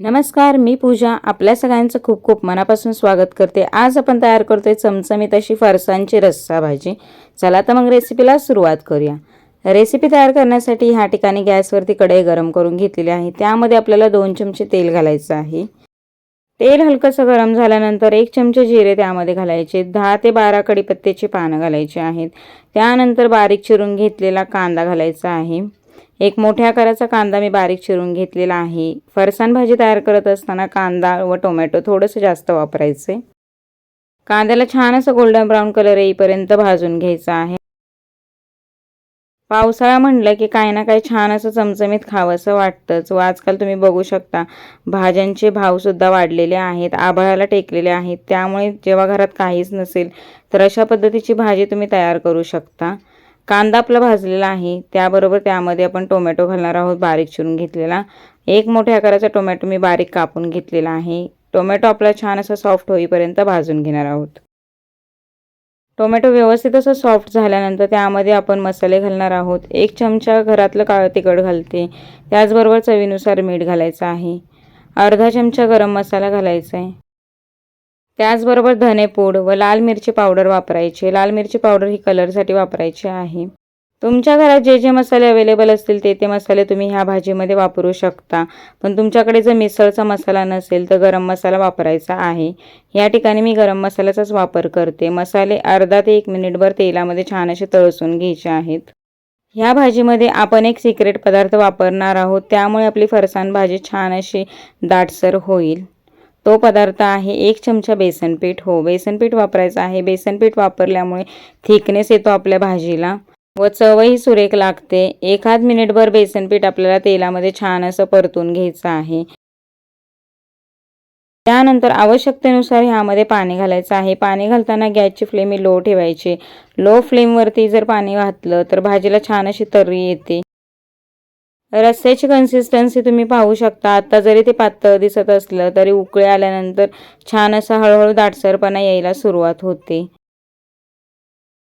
नमस्कार मी पूजा. आपल्या सगळ्यांचं खूप खूप मनापासून स्वागत करते. आज आपण तयार करतोय चमचमीत अशी फरसांची रस्सा भाजी. चला तर मग रेसिपीला सुरुवात करूया. रेसिपी तयार करण्यासाठी ह्या ठिकाणी गॅसवरती कढई गरम करून घेतलेली आहे. त्यामध्ये आपल्याला दोन चमचे तेल घालायचं आहे. तेल हलकंसं गरम झाल्यानंतर एक चमचे जिरे त्यामध्ये घालायचे. दहा ते बारा कडीपत्त्याची पानं घालायची आहेत. त्यानंतर बारीक चिरून घेतलेला कांदा घालायचा आहे. एक मोठ्या आकाराचा कांदा मी बारीक चिरून घेतलेला आहे. फरसाण भाजी तयार करत असताना कांदा व टोमॅटो थोडंसं जास्त वापरायचे. कांद्याला छान असं गोल्डन ब्राऊन कलर येईपर्यंत भाजून घ्यायचा आहे. पावसाळा म्हटलं की काही ना काही छान असं चमचमीत खावंसं वाटतंच. व आजकाल तुम्ही बघू शकता भाज्यांचे भावसुद्धा वाढलेले आहेत आभाळाला टेकलेले आहेत. त्यामुळे जेव्हा घरात काहीच नसेल तर अशा पद्धतीची भाजी तुम्ही तयार करू शकता. कांदा आपला भाजलेला आहे. त्याबरोबर त्यामध्ये आपण टोमॅटो घालणार आहोत बारीक चिरून घेतलेला. एक मोठ्या आकाराचा टोमॅटो मी बारीक कापून घेतलेला आहे. टोमॅटो आपला छान असा सॉफ्ट होईपर्यंत भाजून घेणार आहोत. टोमॅटो व्यवस्थित असं सॉफ्ट झाल्यानंतर त्यामध्ये आपण मसाले घालणार आहोत. एक चमचा घरातलं काळं तिखट घालते. त्याचबरोबर चवीनुसार मीठ घालायचं आहे. अर्धा चमचा गरम मसाला घालायचा आहे. त्याचबरोबर धनेपूड व लाल मिरची पावडर वापरायची. लाल मिरची पावडर ही कलरसाठी वापरायची आहे. तुमच्या घरात जे जे मसाले अवेलेबल असतील ते ते मसाले तुम्ही ह्या भाजीमध्ये वापरू शकता. पण तुमच्याकडे जर मिसळचा मसाला नसेल तर गरम मसाला वापरायचा आहे. या ठिकाणी मी गरम मसाल्याचाच वापर करते. मसाले अर्धा ते एक मिनिटभर तेलामध्ये छान असे तळसून घ्यायचे आहेत. ह्या भाजीमध्ये आपण एक सिक्रेट पदार्थ वापरणार आहोत. त्यामुळे आपली फरसाण भाजी छान अशी दाटसर होईल. तो पदार्थ आहे एक चमचा बेसनपीठ. हो बेसनपीठ वापरायचं आहे. बेसनपीठ वापरल्यामुळे थिकनेस येतो आपल्या भाजीला व चवही सुरेख लागते. एखाद मिनिटभर बेसनपीठ आपल्याला तेलामध्ये छान असं परतून घ्यायचं आहे. त्यानंतर आवश्यकतेनुसार ह्यामध्ये पाणी घालायचं आहे. पाणी घालताना गॅसची फ्लेम ही लो ठेवायची. लो फ्लेमवरती जर पाणी घातलं तर भाजीला छान अशी तर्री येते. रस्त्याची कन्सिस्टन्सी तुम्ही पाहू शकता. आत्ता जरी ते पातळ दिसत असलं तरी उकळे आल्यानंतर छान असा हळूहळू दाटसरपणा यायला सुरुवात होते.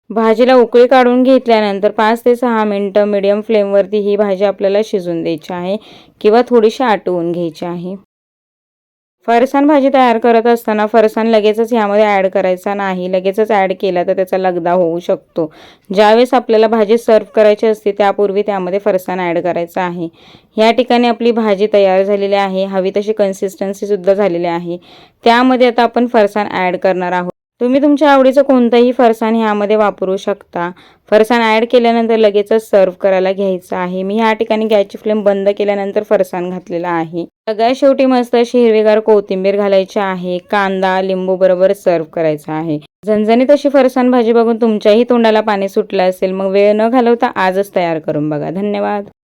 भाजीला उकळी काढून घेतल्यानंतर पाच ते सहा मिनटं मिडियम फ्लेमवरती ही भाजी आपल्याला शिजून द्यायची आहे किंवा थोडीशी आटवून घ्यायची आहे. फरसाण भाजी तयार करत असताना फरसाण लगेचच ह्यामध्ये ॲड करायचा नाही. लगेचच ॲड केला तर त्याचा लगदा होऊ शकतो. ज्यावेळेस आपल्याला भाजी सर्व करायची असते त्यापूर्वी त्यामध्ये फरसाण ॲड करायचा आहे. या ठिकाणी आपली भाजी तयार झालेली आहे. हवी तशी कन्सिस्टन्सीसुद्धा झालेली आहे. त्यामध्ये आता आपण फरसाण ॲड करणार आहोत. तुम्ही तुमच्या आवडीचं कोणतंही फरसाण ह्यामध्ये वापरू शकता. फरसाण ॲड केल्यानंतर लगेचच सर्व करायला घ्यायचं आहे. मी ह्या ठिकाणी गॅसची फ्लेम बंद केल्यानंतर फरसाण घातलेला आहे. सगळ्यात शेवटी मस्त अशी हिरवीगार कोथिंबीर घालायची आहे कांदा लिंबू बरोबर सर्व करायचा आहे. झणझणीत अशी फरसाण भाजी बघून तुमच्याही तोंडाला पाणी सुटलं असेल मग वेळ न घालवता आजच तयार करून बघा. धन्यवाद.